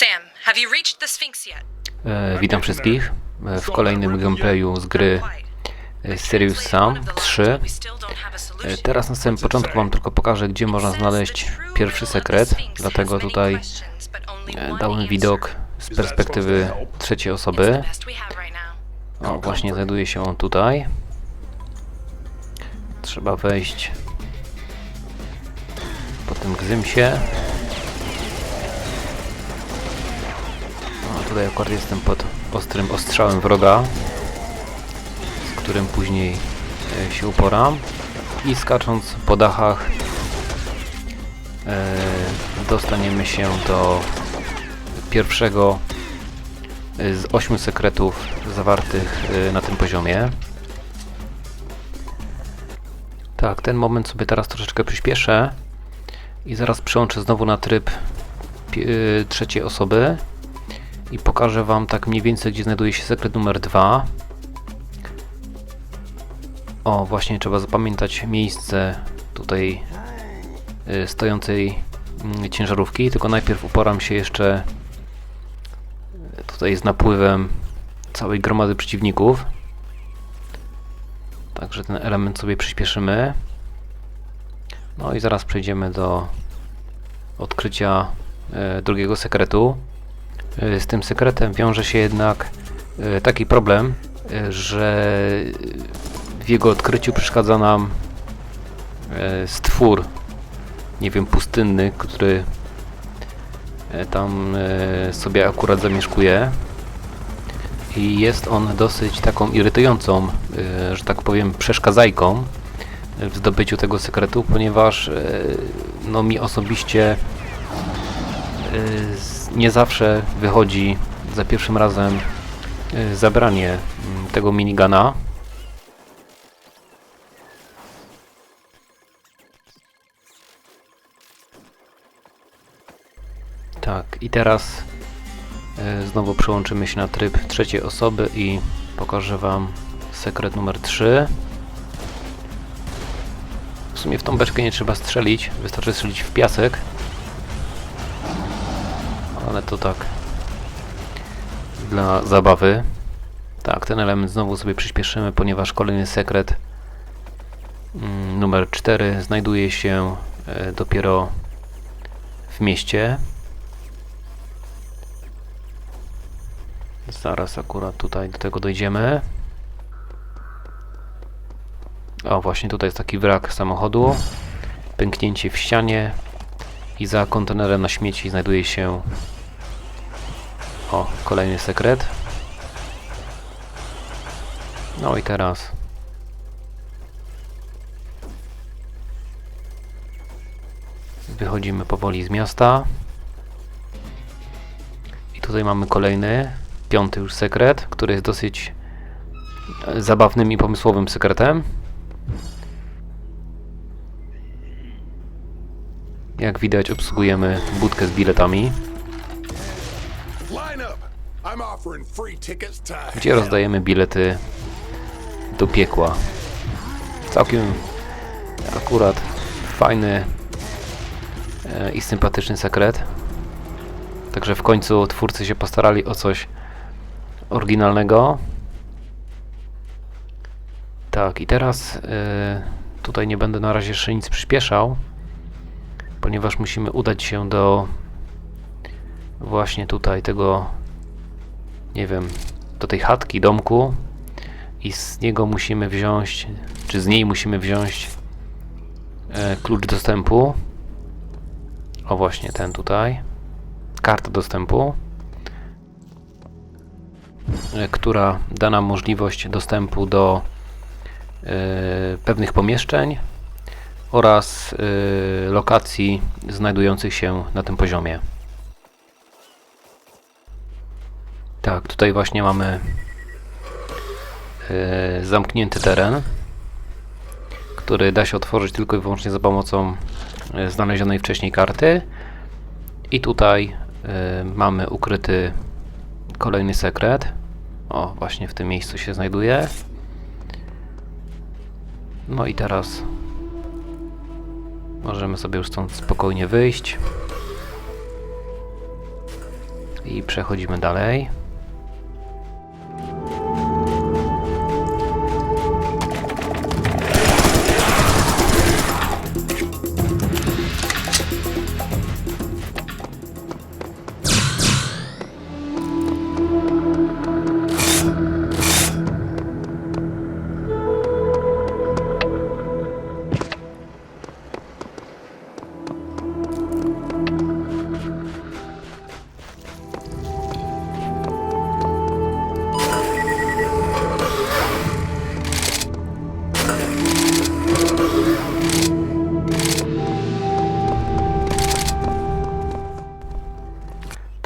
Sam, have you reached the Sphinx yet? E, witam wszystkich e, w kolejnym gameplayu z gry e, Serious Sam 3. E, Teraz na samym początku Wam tylko pokażę, gdzie można znaleźć pierwszy sekret, dlatego tutaj e, dałem widok z perspektywy trzeciej osoby. O, właśnie znajduje się on tutaj. Trzeba wejść po tym gzymsie. Tutaj akurat jestem pod ostrym ostrzałem wroga, z którym później e, się uporam. I skacząc po dachach e, dostaniemy się do pierwszego e, z ośmiu sekretów zawartych na tym poziomie. Tak, ten moment sobie teraz troszeczkę przyspieszę i zaraz przełączę znowu na tryb trzeciej osoby i pokażę Wam tak mniej więcej, gdzie znajduje się sekret numer 2. O, właśnie trzeba zapamiętać miejsce tutaj y, stojącej mm, ciężarówki, tylko najpierw uporam się jeszcze y, tutaj z napływem całej gromady przeciwników. Także ten element sobie przyspieszymy. No i zaraz przejdziemy do odkrycia y, drugiego sekretu. Y, Z tym sekretem wiąże się jednak y, taki problem, y, że w jego odkryciu przeszkadza nam stwór, nie wiem, pustynny, który tam sobie akurat zamieszkuje. I jest on dosyć taką irytującą, że tak powiem, przeszkadzajką w zdobyciu tego sekretu, ponieważ no, mi osobiście nie zawsze wychodzi za pierwszym razem y, zabranie mm, tego minigana. Tak, i teraz y, znowu przełączymy się na tryb trzeciej osoby i pokażę Wam sekret numer 3. W sumie w tą beczkę nie trzeba strzelić, wystarczy strzelić w piasek ale to tak dla zabawy. Tak, ten element znowu sobie przyspieszymy, ponieważ kolejny sekret mm, numer 4 znajduje się e, dopiero w mieście. Zaraz akurat tutaj do tego dojdziemy. O, właśnie tutaj jest taki wrak samochodu. Pęknięcie w ścianie. I za kontenerem na śmieci znajduje się o, kolejny sekret. No i teraz wychodzimy powoli z miasta. I tutaj mamy kolejny, piąty już sekret, który jest dosyć zabawnym i pomysłowym sekretem. Jak widać obsługujemy budkę z biletami, gdzie rozdajemy bilety do piekła. Całkiem akurat fajny e, i sympatyczny sekret. Także w końcu twórcy się postarali o coś oryginalnego. Tak, i teraz e, tutaj nie będę na razie jeszcze nic przyspieszał, ponieważ musimy udać się do właśnie tutaj tego nie wiem, do tej chatki, domku i z niego musimy wziąć, czy z niej musimy wziąć e, klucz dostępu. O właśnie ten tutaj. Karta dostępu, e, która da nam możliwość dostępu do e, pewnych pomieszczeń oraz e, lokacji znajdujących się na tym poziomie. Tak, tutaj właśnie mamy e, zamknięty teren, który da się otworzyć tylko i wyłącznie za pomocą e, znalezionej wcześniej karty. I tutaj e, mamy ukryty kolejny sekret. O, właśnie w tym miejscu się znajduje. No i teraz możemy sobie już stąd spokojnie wyjść. I przechodzimy dalej.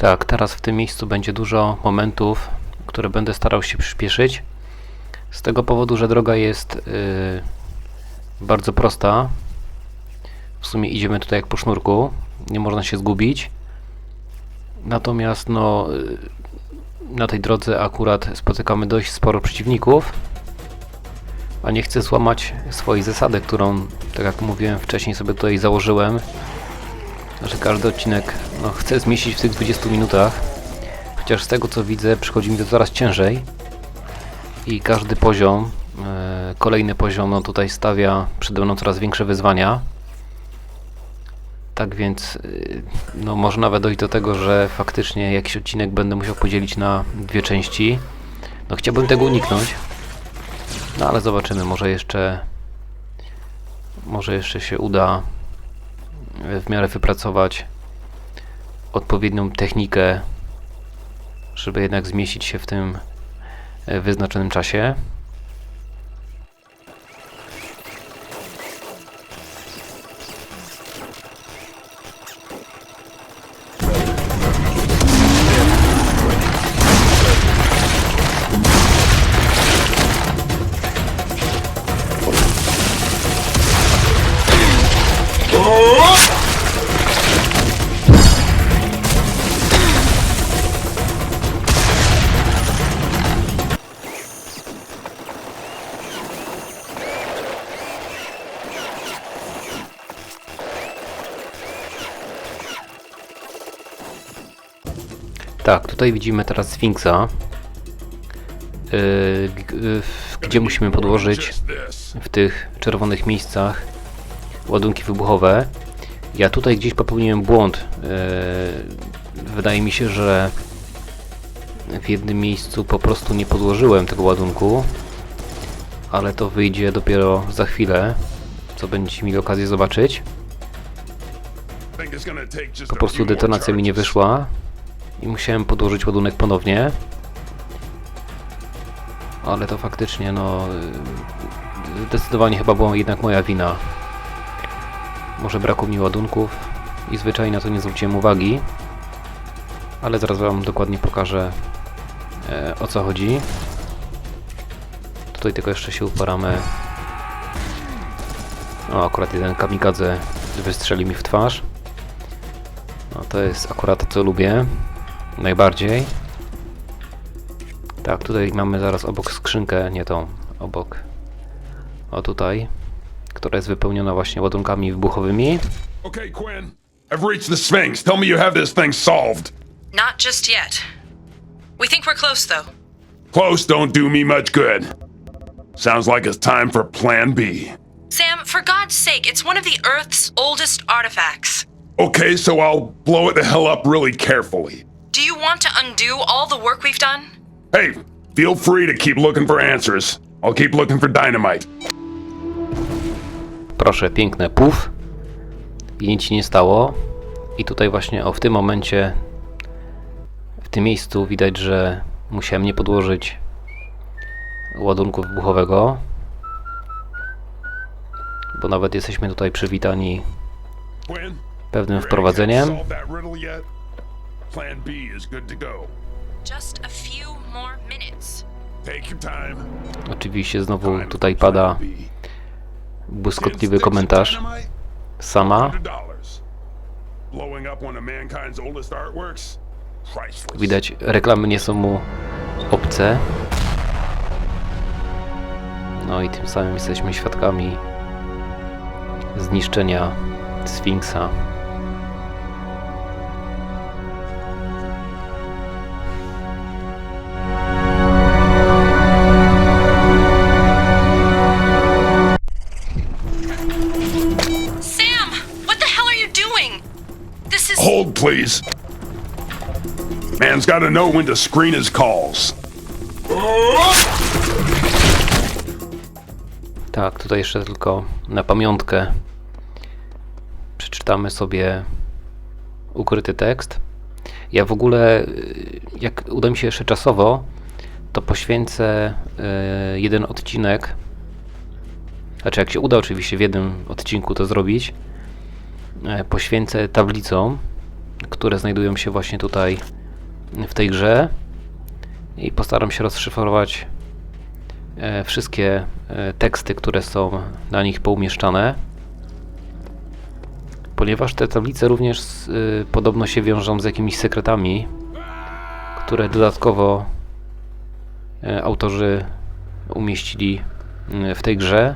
Tak, teraz w tym miejscu będzie dużo momentów, które będę starał się przyspieszyć. Z tego powodu, że droga jest yy, bardzo prosta. W sumie idziemy tutaj jak po sznurku, nie można się zgubić. Natomiast no, yy, na tej drodze akurat spotykamy dość sporo przeciwników. A nie chcę złamać swojej zasady, którą, tak jak mówiłem wcześniej, sobie tutaj założyłem że każdy odcinek no, chcę zmieścić w tych 20 minutach. Chociaż z tego co widzę, przychodzi mi to coraz ciężej. I każdy poziom, e, kolejny poziom, no tutaj stawia przede mną coraz większe wyzwania. Tak więc, e, no może nawet dojść do tego, że faktycznie jakiś odcinek będę musiał podzielić na dwie części. No chciałbym tego uniknąć. No ale zobaczymy, może jeszcze może jeszcze się uda w miarę wypracować odpowiednią technikę, żeby jednak zmieścić się w tym e, wyznaczonym czasie. Tak, tutaj widzimy teraz Sfinksa, yy, w- gdzie musimy podłożyć w tych czerwonych miejscach ładunki wybuchowe. Ja tutaj gdzieś popełniłem błąd. Yy, wydaje mi się, że w jednym miejscu po prostu nie podłożyłem tego ładunku, ale to wyjdzie dopiero za chwilę, co będziecie mieli okazję zobaczyć. Po prostu detonacja mi nie wyszła i musiałem podłożyć ładunek ponownie. Ale to faktycznie, no. y, Zdecydowanie chyba była jednak moja wina. Może brakło mi ładunków i zwyczajnie na to nie zwróciłem uwagi. Ale zaraz Wam dokładnie pokażę e, o co chodzi. Tutaj tylko jeszcze się uporamy. O, akurat jeden kamikadze wystrzeli mi w twarz. No to jest akurat co lubię najbardziej. Tak, tutaj mamy zaraz obok skrzynkę, nie tą, obok. O tutaj, która jest wypełniona właśnie ładunkami wybuchowymi. Okay, Quinn. I've reached the Sphinx. Tell me you have this thing solved. Not just yet. We think we're close, though. Close don't do me much good. Sounds like it's time for Plan B. Sam, for God's sake, it's one of the Earth's oldest artifacts. Okay, so I'll blow it the hell up really carefully. Do you want to undo all the work we've done? Hey, feel free to keep looking for answers. I'll keep looking for dynamite. Proszę, piękne puf. I nic się nie stało. I tutaj właśnie, o w tym momencie, w tym miejscu widać, że musiałem nie podłożyć ładunku wybuchowego. Bo nawet jesteśmy tutaj przywitani pewnym wprowadzeniem. Plan B is good to go. Just a few more minutes. Take your time. Oczywiście znowu Time tutaj pada błyskotliwy komentarz sama. $100. Blowing up one of mankind's oldest artworks? Priceless. Widać, reklamy nie są mu obce. No i tym samym jesteśmy świadkami zniszczenia Sfinksa. Please. Man's gotta know when to screen his calls. Tak, tutaj jeszcze tylko na pamiątkę przeczytamy sobie ukryty tekst. Ja w ogóle, y, jak uda mi się jeszcze czasowo, to poświęcę y, jeden odcinek. Znaczy, jak się uda oczywiście w jednym odcinku to zrobić, y, poświęcę tablicom, które znajdują się właśnie tutaj w tej grze i postaram się rozszyfrować e, wszystkie e, teksty, które są na nich poumieszczane. Ponieważ te tablice również y, podobno się wiążą z jakimiś sekretami, które dodatkowo e, autorzy umieścili y, w tej grze.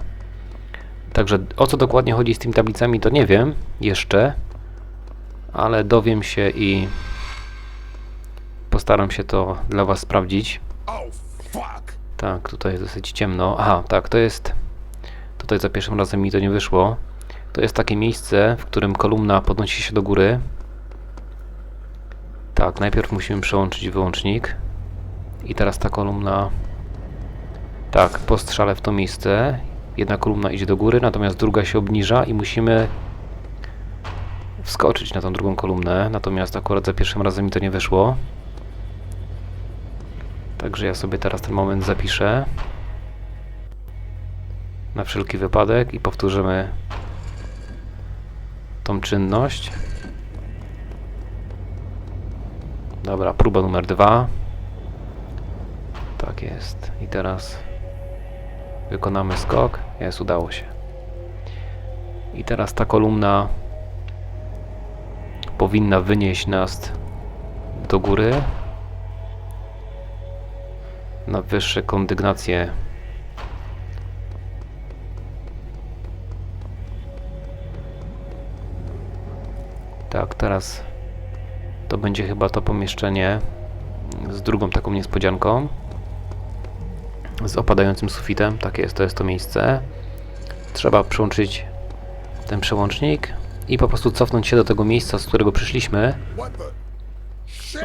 Także o co dokładnie chodzi z tymi tablicami, to nie wiem jeszcze, ale dowiem się i postaram się to dla Was sprawdzić. Oh. Tak, tutaj jest dosyć ciemno. Aha, tak, to jest. Tutaj za pierwszym razem mi to nie wyszło. To jest takie miejsce, w którym kolumna podnosi się do góry. Tak, najpierw musimy przełączyć wyłącznik. I teraz ta kolumna. Tak, po strzale w to miejsce. Jedna kolumna idzie do góry, natomiast druga się obniża i musimy wskoczyć na tą drugą kolumnę. Natomiast akurat za pierwszym razem mi to nie wyszło. Także ja sobie teraz ten moment zapiszę. Na wszelki wypadek i powtórzymy tą czynność. Dobra, próba numer dwa. Tak jest. I teraz wykonamy skok. Jest, udało się. I teraz ta kolumna powinna wynieść nas do góry na wyższe kondygnacje. Tak, teraz to będzie chyba to pomieszczenie z drugą taką niespodzianką. Z opadającym sufitem. Tak jest, to jest to miejsce. Trzeba przełączyć ten przełącznik i po prostu cofnąć się do tego miejsca, z którego przyszliśmy.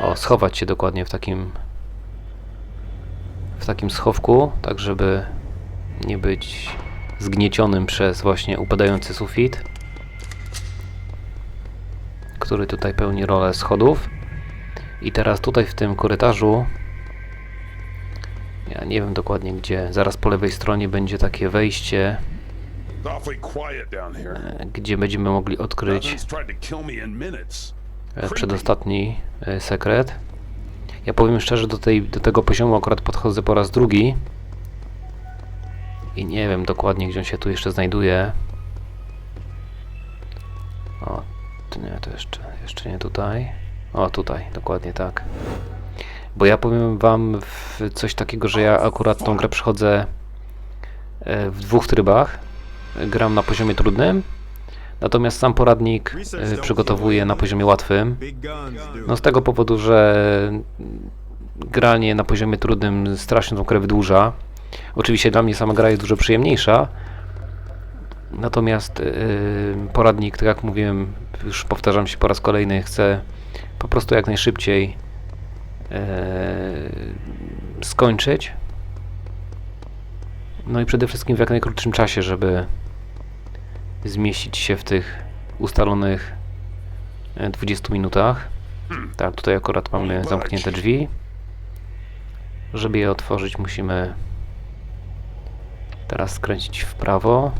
O, schować się dokładnie w takim w takim schowku, tak żeby nie być zgniecionym przez właśnie upadający sufit, który tutaj pełni rolę schodów. I teraz tutaj w tym korytarzu ja nie wiem dokładnie gdzie, zaraz po lewej stronie będzie takie wejście, gdzie będziemy mogli odkryć e, przedostatni e, sekret. Ja powiem szczerze, do, tej, do tego poziomu akurat podchodzę po raz drugi. I nie wiem dokładnie, gdzie on się tu jeszcze znajduje. O, to nie, to jeszcze, jeszcze nie tutaj. O, tutaj, dokładnie tak. Bo ja powiem wam coś takiego, że ja akurat tą grę przechodzę e, w dwóch trybach. Gram na poziomie trudnym, natomiast sam poradnik e, przygotowuję na poziomie łatwym. No z tego powodu, że granie na poziomie trudnym strasznie tą grę wydłuża. Oczywiście dla mnie sama gra jest dużo przyjemniejsza. Natomiast yy, poradnik, tak jak mówiłem, już powtarzam się po raz kolejny, chcę po prostu jak najszybciej yy, skończyć. No i przede wszystkim w jak najkrótszym czasie, żeby zmieścić się w tych ustalonych e, 20 minutach. Tak, tutaj akurat mamy zamknięte drzwi. Żeby je otworzyć, musimy teraz skręcić w prawo.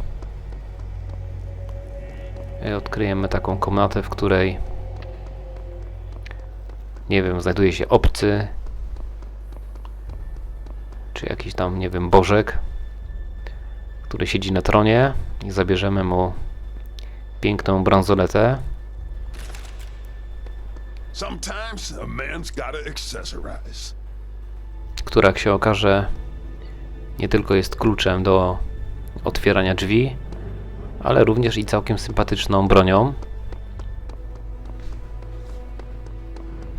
I odkryjemy taką komnatę, w której nie wiem, znajduje się obcy czy jakiś tam, nie wiem, bożek, który siedzi na tronie i zabierzemy mu piękną bransoletę. Która jak się okaże nie tylko jest kluczem do otwierania drzwi, ale również i całkiem sympatyczną bronią.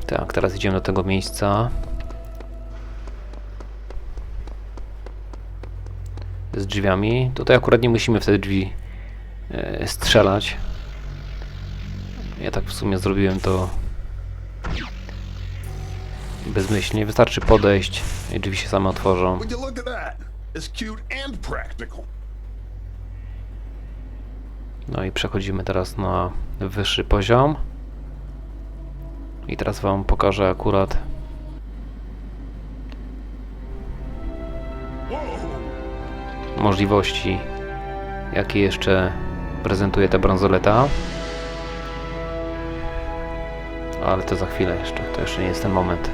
Tak, teraz idziemy do tego miejsca. Z drzwiami. Tutaj akurat nie musimy w te drzwi e, strzelać. Ja tak w sumie zrobiłem to bezmyślnie. Wystarczy podejść i drzwi się same otworzą. No i przechodzimy teraz na wyższy poziom. I teraz wam pokażę akurat możliwości, jakie jeszcze prezentuje ta bransoleta. Ale to za chwilę jeszcze, to jeszcze nie jest ten moment.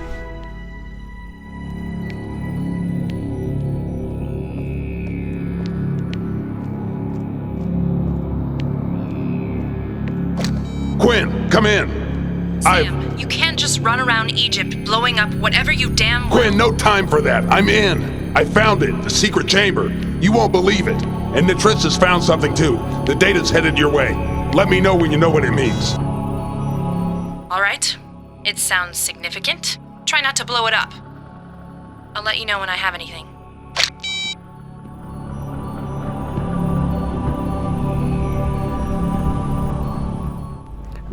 Quinn, come in. I Sam, you can't just run around Egypt blowing up whatever you damn well. Quinn, no time for that. I'm in. I found it, the secret chamber. You won't believe it. And Nitris has found something too. The data's headed your way. Let me know when you know what it means. All right. It sounds significant. Try not to blow it up. I'll let you know when I have anything.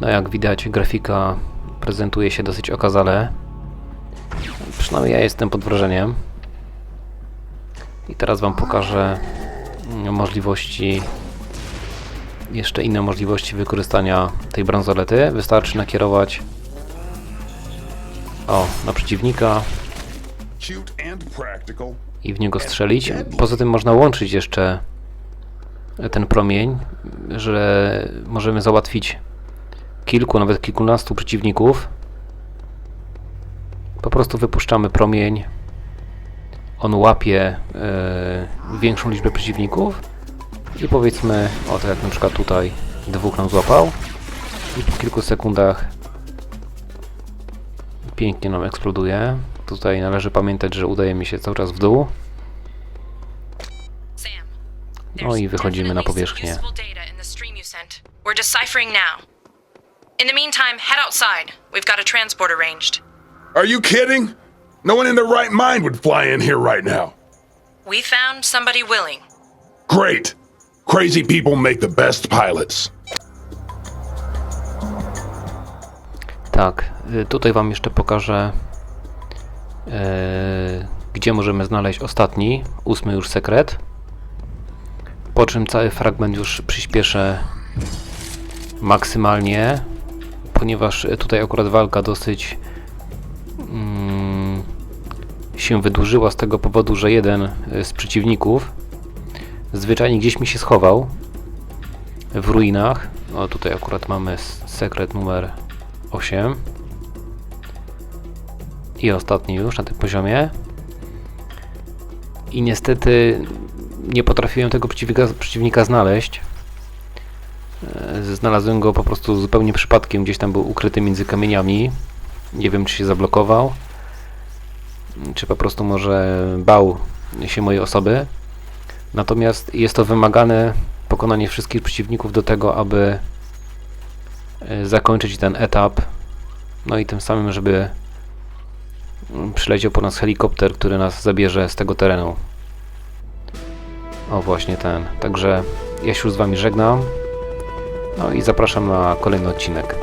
No jak widać, grafika prezentuje się dosyć okazale. Przynajmniej ja jestem pod wrażeniem. I teraz Wam pokażę możliwości, jeszcze inne możliwości wykorzystania tej bransolety. Wystarczy nakierować o, na przeciwnika i w niego strzelić. Poza tym można łączyć jeszcze ten promień, że możemy załatwić kilku, nawet kilkunastu przeciwników. Po prostu wypuszczamy promień. On łapie e, większą liczbę przeciwników i powiedzmy, o tak jak na przykład tutaj dwóch nam złapał i po kilku sekundach pięknie nam eksploduje. Tutaj należy pamiętać, że udaje mi się cały czas w dół. No i wychodzimy na powierzchnię. We're deciphering now. In the meantime, head outside. We've got a transport arranged. Are you kidding? No one in their right mind would fly in here right now. We found somebody willing. Great. Crazy people make the best pilots. Tak, y, tutaj Wam jeszcze pokażę, e, gdzie możemy znaleźć ostatni, ósmy już sekret. Po czym cały fragment już przyspieszę maksymalnie, ponieważ tutaj akurat walka dosyć mm, się wydłużyła z tego powodu, że jeden z przeciwników zwyczajnie gdzieś mi się schował w ruinach. O, tutaj akurat mamy sekret numer 8 i ostatni już na tym poziomie. I niestety nie potrafiłem tego przeciwnika, przeciwnika znaleźć. E, znalazłem go po prostu zupełnie przypadkiem gdzieś tam był ukryty między kamieniami nie wiem czy się zablokował czy po prostu może bał się mojej osoby natomiast jest to wymagane pokonanie wszystkich przeciwników do tego, aby e, zakończyć ten etap. No i tym samym, żeby mm, przyleciał po nas helikopter, który nas zabierze z tego terenu. O, właśnie ten. Także ja się z Wami żegnam. No i zapraszam na kolejny odcinek.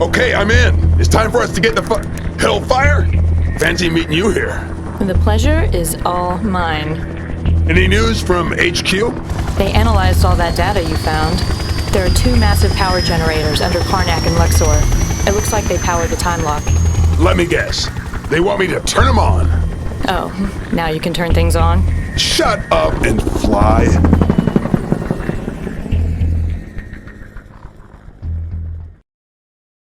Okay, I'm in. It's time for us to get the fu- Hellfire? Fancy meeting you here. The pleasure is all mine. Any news from HQ? They analyzed all that data you found. There are two massive power generators under Karnak and Luxor. It looks like they power the time lock. Let me guess. They want me to turn them on. Oh, now you can turn things on? Shut up and fly.